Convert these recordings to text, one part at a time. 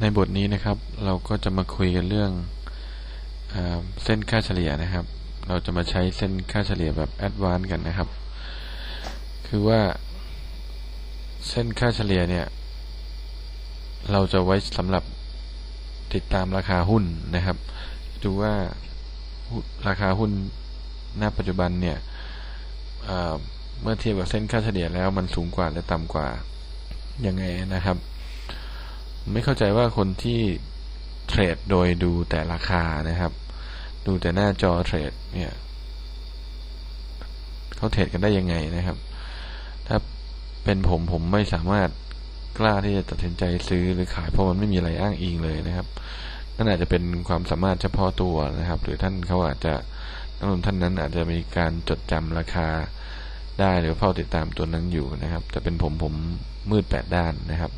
ในบทนี้นะครับ เราก็จะมาคุยกันเรื่องเอเส้นค่าเฉลี่ยนะครับ เราจะมาใช้เส้นค่าเฉลี่ยแบบแอดวานซ์กันนะครับ คือว่า เส้นค่าเฉลี่ยเนี่ย เราจะไว้สำหรับติดตามราคาหุ้นนะครับ ดูว่าราคาหุ้นณปัจจุบันเนี่ยเเมื่อเทียบกับเส้นค่าเฉลี่ยแล้วมันสูงกว่าหรือต่ำกว่ายังไงนะครับ ไม่เข้าใจว่าคนที่เทรดโดยดูแต่ราคานะครับ ดูแต่หน้าจอเทรดเนี่ยเขาเทรดกันได้ยังไงนะครับ ถ้าเป็นผมผมไม่สามารถกล้าที่จะตัดสินใจซื้อหรือขายเพราะมันไม่มีอะไรอ้างอิงเลยนะครับนั่นอาจจะเป็นความสามารถเฉพาะตัวนะครับ หรือท่านเขาอาจจะนักลงทุนท่านนั้นอาจจะมีการจดจำราคาได้หรือเฝ้าติดตามตัวนั้นอยู่นะครับ แต่เป็นผมผมมืดแปดด้านนะครับ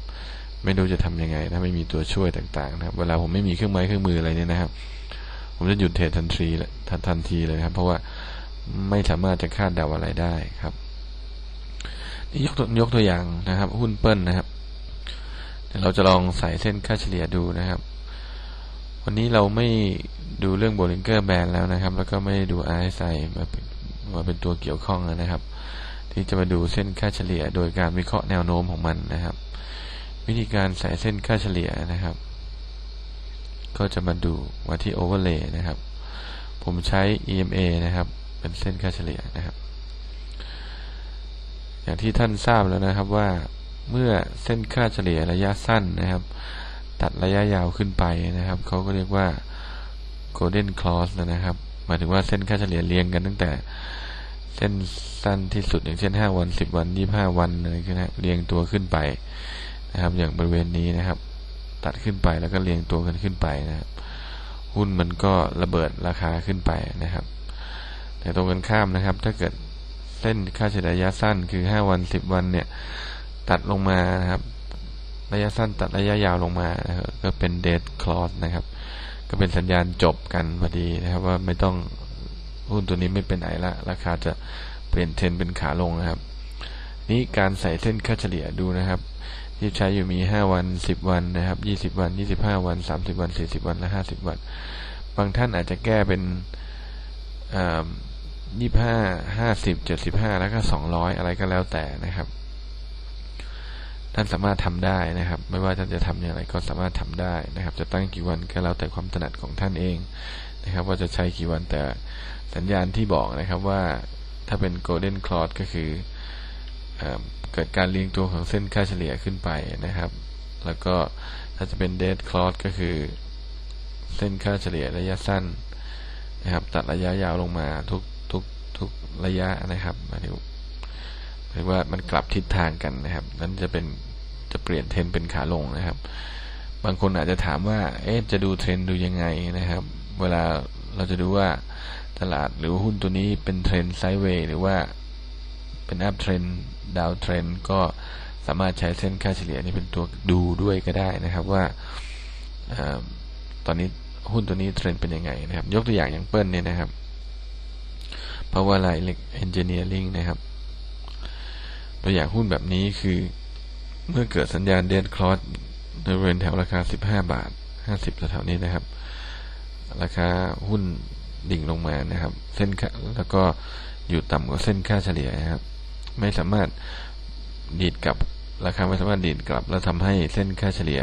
ไม่รู้จะทํำยังไง ถ้าไม่มีตัวช่วยต่างๆนะครับเวลาผมไม่มีเครื่องไม้เครื่องมืออะไรเนี่ยนะครับ ผมจะหยุดเทรดทันทีทันทันทีเลยครับ เพราะว่าไม่สามารถจะคาดเดาอะไรได้ครับนี่ยกยกตัวอย่างนะครับ หุ้นเปิ้ลนะครับเดี๋ยวเราจะลองใส่เส้นค่าเฉลี่ยดูนะครับ วันนี้เราไม่ดูเรื่องโบลิงเกอร์แบนแล้วนะครับ แล้วก็ไม่ดู RSI มาเป็นมาเป็นตัวเกี่ยวข้องนะครับ ที่จะมาดูเส้นค่าเฉลี่ย โดยการวิเคราะห์แนวโน้มของมันนะครับ วิธีการใส่เส้นค่าเฉลี่ยนะครับ ก็จะมาดูมาที่ overlay นะครับ ผมใช้ EMA นะครับ เป็นเส้นค่าเฉลี่ยนะครับ อย่างที่ท่านทราบแล้วนะครับว่าเมื่อเส้นค่าเฉลี่ยระยะสั้นนะครับ ตัดระยะยาวขึ้นไปนะครับเขาก็เรียกว่า golden cross นะครับหมายถึงว่าเส้นค่าเฉลี่ยเรียงกันตั้งแต่เส้นสั้นที่สุดอย่างเช่นห้าวันสิบวันยี่ห้าวันอะไรนะเรียงตัวขึ้นไป นะครับ อย่างบริเวณนี้นะครับ ตัดขึ้นไปแล้วก็เรียงตัวกันขึ้นไปนะครับ หุ้นมันก็ระเบิดราคาขึ้นไปนะครับ แต่ตรงกันข้ามนะครับ ถ้าเกิดเส้นค่าเฉลี่ยระยะสั้นคือห้าวันสิบวันเนี่ย ตัดลงมานะครับ ระยะสั้นตัดระยะยาวลงมานะครับก็เป็นเดทคลอสนะครับ ก็เป็นสัญญาณจบกันพอดีนะครับ ว่าไม่ต้องหุ้นตัวนี้ไม่เป็นไหนละ ราคาจะเปลี่ยนเทรนเป็นขาลงนะครับ นี่การใส่เส้นค่าเฉลี่ยดูนะครับ ที่ใช้อยู่มีห้าวันสิบวันนะครับยี่สิบวันยี่สิบห้าวันสามสิบวันสี่สิบวันและห้าสิบวัน บางท่านอาจจะแก้เป็นยี่ห้าห้าสิบเจ็ดสิบห้าแล้วก็สองร้อยอะไรก็แล้วแต่นะครับ ท่านสามารถทำได้นะครับ ไม่ว่าท่านจะทำอย่างไรก็สามารถทำได้นะครับ จะตั้งกี่วันก็แล้วแต่ความถนัดของท่านเองนะครับ ว่าจะใช้กี่วันแต่สัญญาณที่บอกนะครับว่าถ้าเป็น golden cross ก็คือ เกิดการเรียงตัวของเส้นค่าเฉลี่ยขึ้นไปนะครับ แล้วก็ถ้าจะเป็น dead cross ก็คือ เส้นค่าเฉลี่ยระยะสั้นนะครับ ตัดระยะยาวลงมาทุกทุกทุกระยะนะครับหมายถึงหมายว่ามันกลับทิศทางกันนะครับนั้นจะเป็นจะเปลี่ยนเทรนเป็นขาลงนะครับ บางคนอาจจะถามว่า เอ๊ะจะดูเทรนดูยังไงนะครับ เวลาเราจะดูว่าตลาดหรือหุ้นตัวนี้เป็นเทรนไซด์เวย์หรือว่า เป็นอัพเทรนดาวเทรนก็สามารถใช้เส้นค่าเฉลี่ยนี้เป็นตัวดูด้วยก็ได้นะครับว่าอตอนนี้หุ้นตัวนี้เทรนเป็นยังไงนะครับ ยกตัวอย่างอย่างเปิ้ลเนี่ยนะครับ Power Line Engineering นะครับ ตัวอย่างหุ้นแบบนี้คือเมื่อเกิดสัญญาณเดนคลอสในบริเวณแถวราคา 15 บาท 50แถวนี้นะครับ ราคาหุ้นดิ่งลงมานะครับ เส้นแล้วก็อยู่ต่ำกว่าเส้นค่าเฉลี่ยนะครับ ไม่สามารถดีดกลับราคาไม่สามารถดีดกลับ แล้วทำให้เส้นค่าเฉลี่ย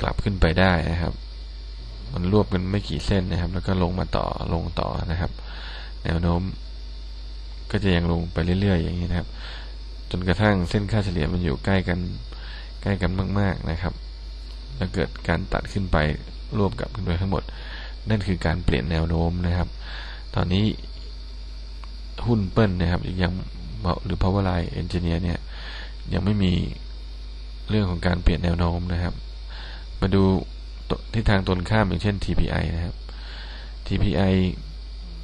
กลับขึ้นไปได้นะครับ มันรวบกันไม่กี่เส้นนะครับ แล้วก็ลงมาต่อลงต่อนะครับ แนวโน้มก็จะยังลงไปเรื่อย ๆ อย่างนี้นะครับ จนกระทั่งเส้นค่าเฉลี่ยมันอยู่ใกล้กันใกล้กันมาก ๆนะครับ แล้วเกิดการตัดขึ้นไปรวบกับขึ้นไปทั้งหมด นั่นคือการเปลี่ยนแนวโน้มนะครับ ตอนนี้ หุ้นเปิ้ลนะครับยังหรือ power line engineer เนี่ยยังไม่มีเรื่องของการเปลี่ยนแนวโน้มนะครับ มาดูที่ทางตรงข้ามอย่างเช่น TPI นะครับ TPI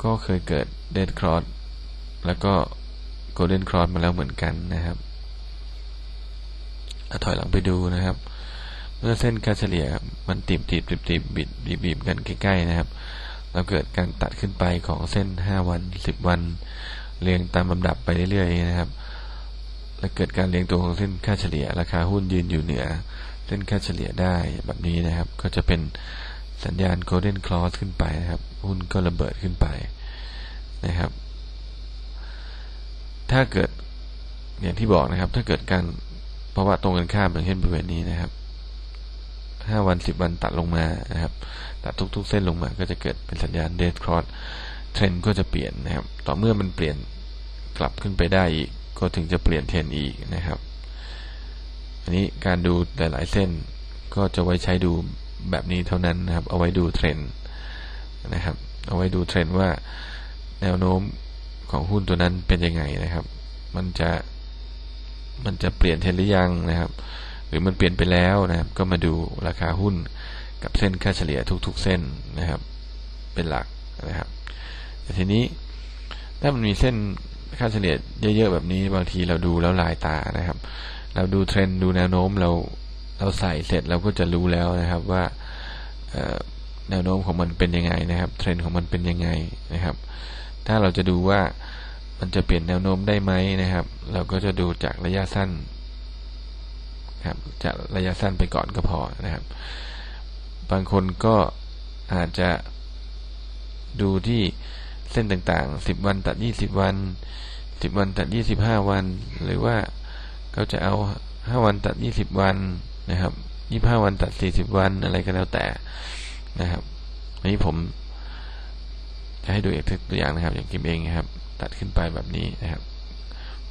ก็เคยเกิด dead cross แล้วก็ golden cross มาแล้วเหมือนกันนะครับถอยหลังไปดูนะครับ เมื่อเส้นค่าเฉลี่ยมันตีบตีบตีบตีบบิดบีบบีบกันใกล้ๆนะครับ เราเกิดการตัดขึ้นไปของเส้นห้าวันสิบวันเรียงตามลำดับไปเรื่อยๆนะครับ และเกิดการเรียงตัวของเส้นค่าเฉลี่ย ราคาหุ้นยืนอยู่เหนือ เส้นค่าเฉลี่ยได้แบบนี้นะครับ ก็จะเป็นสัญญาณ golden cross ขึ้นไปนะครับ หุ้นก็ระเบิดขึ้นไปนะครับ ถ้าเกิดอย่างที่บอกนะครับ ถ้าเกิดการเพราะว่าตรงกันข้ามอย่างเช่นบริเวณนี้นะครับ ห้าวันสิบวันตัดลงมานะครับ ตัดทุกๆ เส้นลงมาก็จะเกิดเป็นสัญญาณ dead cross เทรนก็จะเปลี่ยนนะครับ ต่อเมื่อมันเปลี่ยนกลับขึ้นไปได้อีก ก็ถึงจะเปลี่ยนเทรนอีกนะครับ อันนี้การดูหลายๆเส้นก็จะไว้ใช้ดูแบบนี้เท่านั้นนะครับ เอาไว้ดูเทรนนะครับ เอาไว้ดูเทรนว่าแนวโน้มของหุ้นตัวนั้นเป็นยังไงนะครับ มันจะมันจะเปลี่ยนเทรนหรือยังนะครับ หรือมันเปลี่ยนไปแล้วนะครับ ก็มาดูราคาหุ้นกับเส้นค่าเฉลี่ยทุก ๆ เส้นนะครับ เป็นหลักนะครับ แต่ทีนี้ถ้ามันมีเส้นค่าเฉลี่ยเยอะๆแบบนี้บางทีเราดูแล้วลายตานะครับ เราดูเทรนด์ดูแนวโน้มเราเราใส่เสร็จเราก็จะรู้แล้วนะครับว่าแนวโน้มของมันเป็นยังไงนะครับ เทรนด์ของมันเป็นยังไงนะครับ ถ้าเราจะดูว่ามันจะเปลี่ยนแนวโน้มได้ไหมนะครับ เราก็จะดูจากระยะสั้น ครับจากระยะสั้นไปก่อนก็พอนะครับ บางคนก็อาจจะดูที่เส้นต่างๆ 10 วันตัด 20 วัน 10 วันตัด 25 วัน หรือว่าเขาจะเอา 5 วันตัด 20 วันนะครับ 25 วันตัด 40 วันอะไรก็แล้วแต่นะครับอันนี้ผมจะให้ดูอีกตัวอย่างนะครับ อย่างกิมเองนะครับ ตัดขึ้นไปแบบนี้นะครับ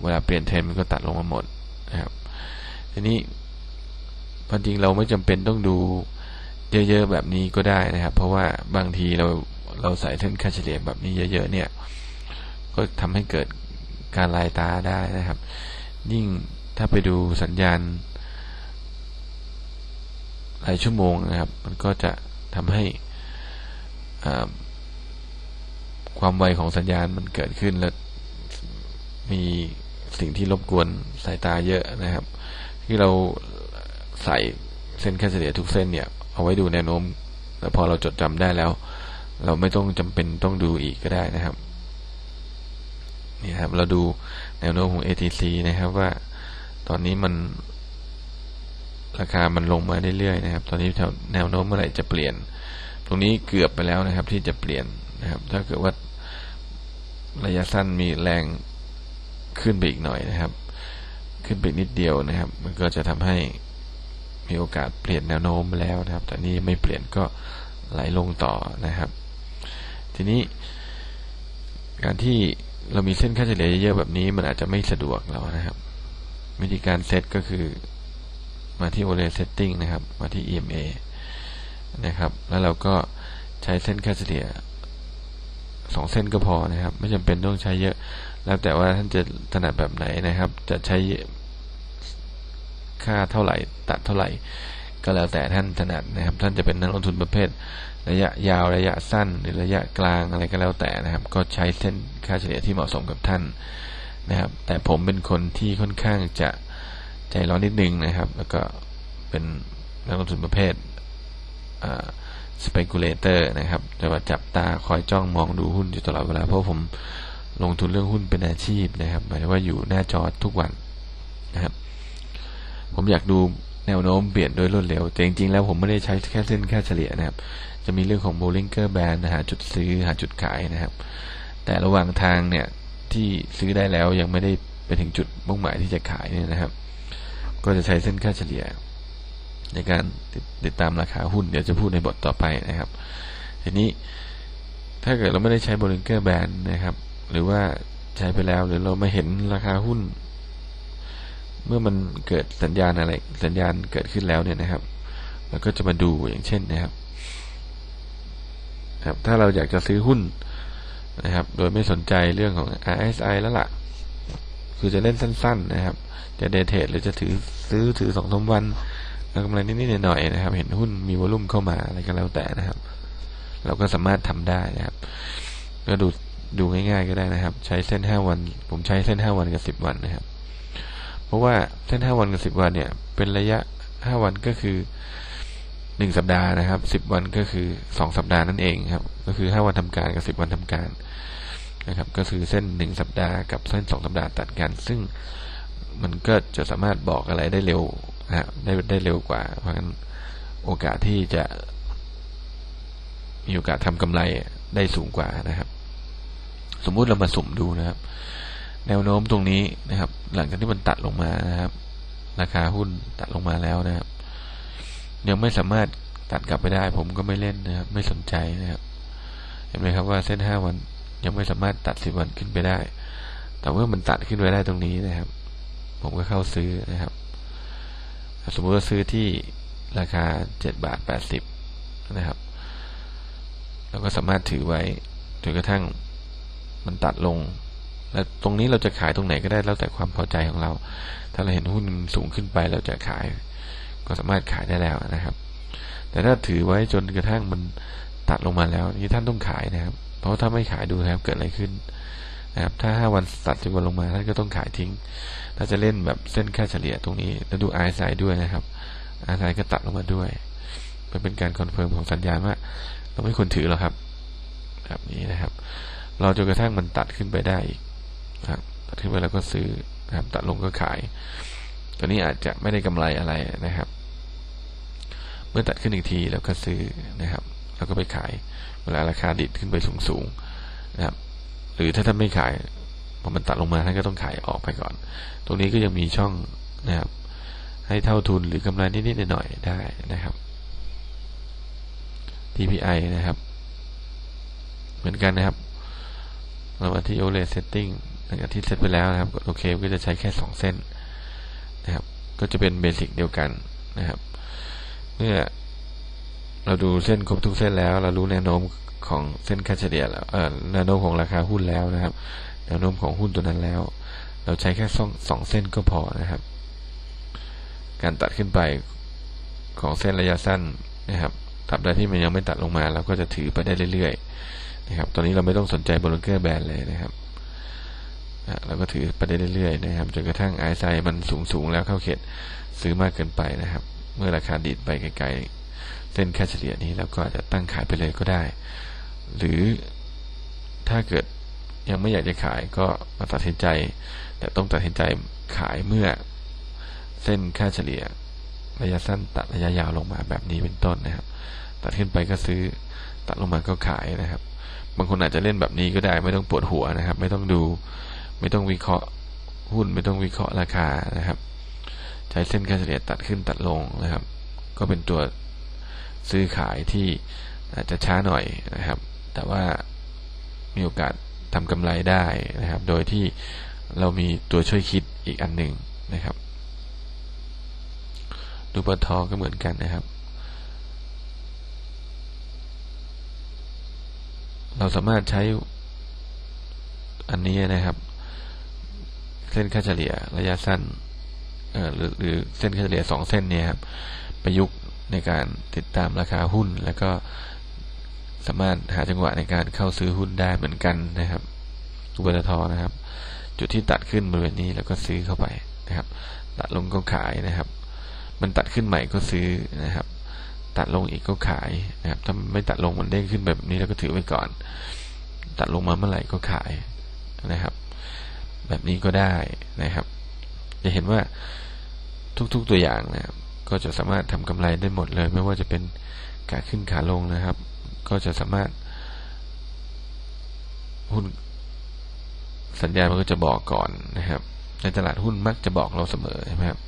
เวลาเปลี่ยนเทรนมันก็ตัดลงมาหมดนะครับ ทีนี้ ความจริงเราไม่จำเป็นต้องดูเยอะๆแบบนี้ก็ได้นะครับ เพราะว่าบางทีเราเราใส่เส้นค่าเฉลี่ยแบบนี้เยอะๆเนี่ย ก็ทำให้เกิดการลายตาได้นะครับ ยิ่งถ้าไปดูสัญญาณหลายชั่วโมงนะครับ มันก็จะทำให้ความไวของสัญญาณมันเกิดขึ้นแล้วมีสิ่งที่รบกวนสายตาเยอะนะครับ ที่เรา ใส่เส้นค่าเฉลี่ยทุกเส้นเนี่ยเอาไว้ดูแนวโน้มแล้วพอเราจดจำได้แล้ว เราไม่ต้องจำเป็นต้องดูอีกก็ได้นะครับนี่ครับเราดูแนวโน้มของ ATC นะครับว่าตอนนี้มันราคามันลงมาเรื่อยๆนะครับ ตอนนี้แนวโน้มเมื่อไหร่จะเปลี่ยน ตรงนี้เกือบไปแล้วนะครับ ที่จะเปลี่ยนนะครับ ถ้าเกิดว่าระยะสั้นมีแรงขึ้นไปอีกหน่อยนะครับ ขึ้นไปนิดเดียวนะครับ มันก็จะทำให้ มีโอกาสเปลี่ยนแนวโน้มแล้วนะครับ แต่นี้ไม่เปลี่ยนก็ไหลลงต่อนะครับ ทีนี้ การที่เรามีเส้นค่าเฉลี่ยเยอะๆแบบนี้มันอาจจะไม่สะดวกเรานะครับ วิธีการเซตก็คือมาที่ Overlay Setting นะครับ มาที่ EMA นะครับ แล้วเราก็ใช้เส้นค่าเฉลี่ยสองเส้นก็พอนะครับ ไม่จำเป็นต้องใช้เยอะ แล้วแต่ว่าท่านจะถนัดแบบไหนนะครับ จะใช้ ค่าเท่าไหร่ ตัดเท่าไหร่ ก็แล้วแต่ท่านถนัดนะครับ ท่านจะเป็นนักลงทุนประเภท ระยะยาวระยะสั้น หรือระยะกลางอะไรก็แล้วแต่นะครับ ก็ใช้เส้นค่าเฉลี่ยที่เหมาะสมกับท่านนะครับ แต่ผมเป็นคนที่ค่อนข้างจะใจร้อนนิดนึงนะครับ แล้วก็เป็นนักลงทุนประเภทสเปกุเลเตอร์นะครับจะมาจับตาคอยจ้องมองดูหุ้นอยู่ตลอดเวลาเพราะผมลงทุนเรื่องหุ้นเป็นอาชีพนะครับหมายถึงว่าอยู่หน้าจอทุกวันนะครับ ผมอยากดูแนวโน้มเปลี่ยนโดยรวดเร็ว แต่จริงๆแล้วผมไม่ได้ใช้แค่เส้นค่าเฉลี่ยนะครับ จะมีเรื่องของ Bollinger Band นะหาจุดซื้อหาจุดขายนะครับ แต่ระหว่างทางเนี่ยที่ซื้อได้แล้วยังไม่ได้ไปถึงจุดมุ่งหมายที่จะขายเนี่ยนะครับ ก็จะใช้เส้นค่าเฉลี่ย ในการติดตามราคาหุ้นเดี๋ยวจะพูดในบทต่อไปนะครับ ทีนี้ถ้าเกิดเราไม่ได้ใช้ Bollinger Band นะครับ หรือว่าใช้ไปแล้วหรือเราไม่เห็นราคาหุ้น เมื่อมันเกิดสัญญาณอะไรสัญญาณเกิดขึ้นแล้วเนี่ยนะครับเราก็จะมาดูอย่างเช่นนะครับ ครับ ถ้าเราอยากจะซื้อหุ้นนะครับ โดยไม่สนใจเรื่องของ RSI แล้วละ่ะ คือจะเล่นสั้น ๆ นะครับ จะเดทเทรดหรือจะถือซื้อถือสองสาวันแล้วกำไรนิดๆหน่อยๆนะครับ เห็นหุ้นมีวอลุ่มเข้ามาอะไรก็แล้วแต่นะครับ เราก็สามารถทำได้นะครับ ก็ดูดูง่าย ๆ ก็ได้นะครับ ใช้เส้นห้าวัน ผมใช้เส้นห้าวันกับสิบวันนะครับ เพราะว่าเส้นห้าวันกับสิบวันเนี่ย เป็นระยะห้าวันก็คือหนึ่งสัปดาห์นะครับสิบวันก็คือสองสัปดาห์นั่นเองครับ ก็คือห้าวันทำการกับสิบวันทำการนะครับ ก็คือเส้นหนึ่งสัปดาห์กับเส้นสองสัปดาห์ตัดกัน ซึ่งมันก็จะสามารถบอกอะไรได้เร็วนะได้ได้เร็วกว่า เพราะฉะนั้นโอกาสที่จะ มีโอกาสทำกำไรได้สูงกว่านะครับ สมมุติเรามาสุ่มดูนะครับ แนวโน้มตรงนี้นะครับ หลังจากที่มันตัดลงมานะครับ ราคาหุ้นตัดลงมาแล้วนะครับ ยังไม่สามารถตัดกลับไปได้ ผมก็ไม่เล่นนะครับ ไม่สนใจนะครับ เห็นไหมครับว่าเส้นห้าวันยังไม่สามารถตัดสิบวันขึ้นไปได้ แต่เมื่อมันตัดขึ้นไปได้ตรงนี้นะครับ ผมก็เข้าซื้อนะครับ สมมติว่าซื้อที่ราคาเจ็ดบาทแปดสิบนะครับเราก็สามารถถือไว้จนกระทั่งมันตัดลง แล้วตรงนี้เราจะขายตรงไหนก็ได้แล้วแต่ความพอใจของเรา ถ้าเราเห็นหุ้นสูงขึ้นไปเราจะขาย ก็สามารถขายได้แล้วนะครับ แต่ถ้าถือไว้จนกระทั่งมันตัดลงมาแล้วนี่ท่านต้องขายนะครับ เพราะถ้าไม่ขายดูนะครับเกิดอะไรขึ้นนะครับ ถ้าห้าวันตัดสิบวันลงมาท่านก็ต้องขายทิ้ง ถ้าจะเล่นแบบเส้นค่าเฉลี่ยตรงนี้ แล้วดูไอซ์ไซด้วยนะครับไอซ์ไซก็ตัดลงมาด้วยมันเป็นการคอนเฟิร์มของสัญญาณว่าเราไม่ควรถือหรอกครับ แบบนี้นะครับ เราจนกระทั่งมันตัดขึ้นไปได้อีก ครับตัดขึ้นไปแล้วก็ซื้อนะครับตัดลงก็ขาย ตัวนี้อาจจะไม่ได้กำไรอะไรนะครับ เมื่อตัดขึ้นอีกทีแล้วก็ซื้อนะครับ แล้วก็ไปขายเวลาราคาดิดขึ้นไปสูงๆนะครับ หรือถ้าท่านไม่ขายพอมันตัดลงมาท่านก็ต้องขายออกไปก่อน ตรงนี้ก็ยังมีช่องนะครับ ให้เท่าทุนหรือกำไรนิดๆหน่อยๆได้นะครับ TPI นะครับ เหมือนกันนะครับเรามาที่ OLED setting หลังจากที่เซตไปแล้วนะครับกดโอเคก็จะใช้แค่สองเส้นนะครับก็จะเป็นเบสิกเดียวกันนะครับเมื่อเราดูเส้นครบทุกเส้นแล้ว เรารู้แนวโน้มของเส้นค่าเฉลี่ยแล้วเอ่อแนวโน้มของราคาหุ้นแล้วนะครับ แนวโน้มของหุ้นตัวนั้นแล้ว เราใช้แค่สองสองเส้นก็พอนะครับ การตัดขึ้นไปของเส้นระยะสั้นนะครับตราบใดที่มันยังไม่ตัดลงมาเราก็จะถือไปได้เรื่อยๆนะครับ ตอนนี้เราไม่ต้องสนใจบรลเกอร์แบนเลยนะครับ เราก็ถือไปได้เรื่อยๆนะครับจนกระทั่งไอซ์ไซมันสูงๆแล้วเข้าเขตซื้อมากเกินไปนะครับ เมื่อราคาดีดไปไกลๆเส้นค่าเฉลี่ยนี้เราก็อาจจะตั้งขายไปเลยก็ได้ หรือถ้าเกิดยังไม่อยากจะขายก็มาตัดสินใจ แต่ต้องตัดสินใจขายเมื่อเส้นค่าเฉลี่ย ระยะสั้นตัดระยะยาวลงมาแบบนี้เป็นต้นนะครับ ตัดขึ้นไปก็ซื้อตัดลงมาก็ขายนะครับ บางคนอาจจะเล่นแบบนี้ก็ได้ ไม่ต้องปวดหัวนะครับ ไม่ต้องดู ไม่ต้องวิเคราะห์หุ้นไม่ต้องวิเคราะห์ราคานะครับ ใช้เส้นค่าเฉลี่ยตัดขึ้นตัดลงนะครับ ก็เป็นตัวซื้อขายที่อาจจะช้าหน่อยนะครับ แต่ว่ามีโอกาสทำกำไรได้นะครับ โดยที่เรามีตัวช่วยคิดอีกอันหนึ่งนะครับดูปทอก็เหมือนกันนะครับ เราสามารถใช้อันนี้นะครับ เส้นค่าเฉลี่ยระยะสั้นเออหรือหรือเส้นค่าเฉลี่ยสองเส้นเนี่ยครับประยุกต์ในการติดตามราคาหุ้น แล้วก็สามารถหาจังหวะในการเข้าซื้อหุ้นได้เหมือนกันนะครับอุปทนะครับ จุดที่ตัดขึ้นบริเวณนี้แล้วก็ซื้อเข้าไปนะครับ ตัดลงก็ขายนะครับ มันตัดขึ้นใหม่ก็ซื้อนะครับ ตัดลงอีกก็ขายนะครับ ถ้าไม่ตัดลงมันเด้งขึ้นแบบนี้แล้วก็ถือไว้ก่อน ตัดลงมาเมื่อไหร่ก็ขายนะครับ แบบนี้ก็ได้นะครับ จะเห็นว่าทุกๆตัวอย่างนะครับ ก็จะสามารถทำกำไรได้หมดเลย ไม่ว่าจะเป็นขาขึ้นขาลงนะครับ ก็จะสามารถหุ้นสัญญาณมันก็จะบอกก่อนนะครับ ในตลาดหุ้นมักจะบอกเราเสมอใช่ไหมครับ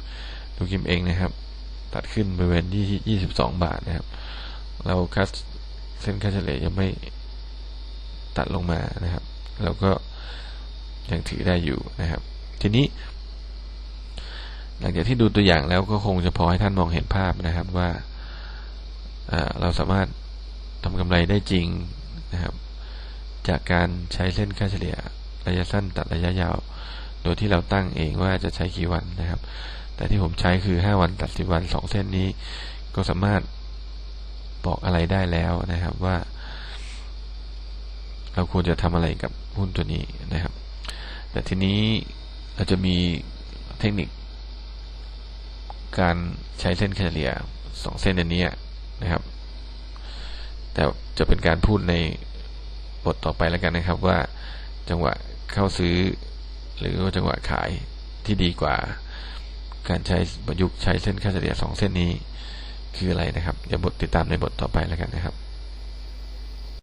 ดูกิมเองนะครับ ตัดขึ้นบริเวณที่ยี่สิบสองบาทนะครับ เราคัดเส้นค่าเฉลี่ยยังไม่ตัดลงมานะครับ เราก็ ยังถือได้อยู่นะครับ ทีนี้ หลังจากที่ดูตัวอย่างแล้วก็คงจะพอให้ท่านมองเห็นภาพนะครับว่าเราสามารถทำกำไรได้จริงนะครับ จากการใช้เส้นค่าเฉลี่ยระยะสั้นตัดระยะยาว โดยที่เราตั้งเองว่าจะใช้กี่วันนะครับ แต่ที่ผมใช้คือห้าวันตัดสิบวันสองเส้นนี้ ก็สามารถบอกอะไรได้แล้วนะครับว่า เราควรจะทำอะไรกับหุ้นตัวนี้นะครับ แต่ทีนี้เราจะมีเทคนิค การใช้เส้นเฉลี่ยสองเส้นอันนี้นะครับ แต่จะเป็นการพูดในบทต่อไปแล้วกันนะครับว่าจังหวะเข้าซื้อ หรือว่าจังหวะขายที่ดีกว่า การใช้ประยุกต์ใช้เส้นค่าเฉลี่ยสองเส้นนี้คืออะไรนะครับเดี๋ยวบทติดตามในบทต่อไปแล้วกันนะครับ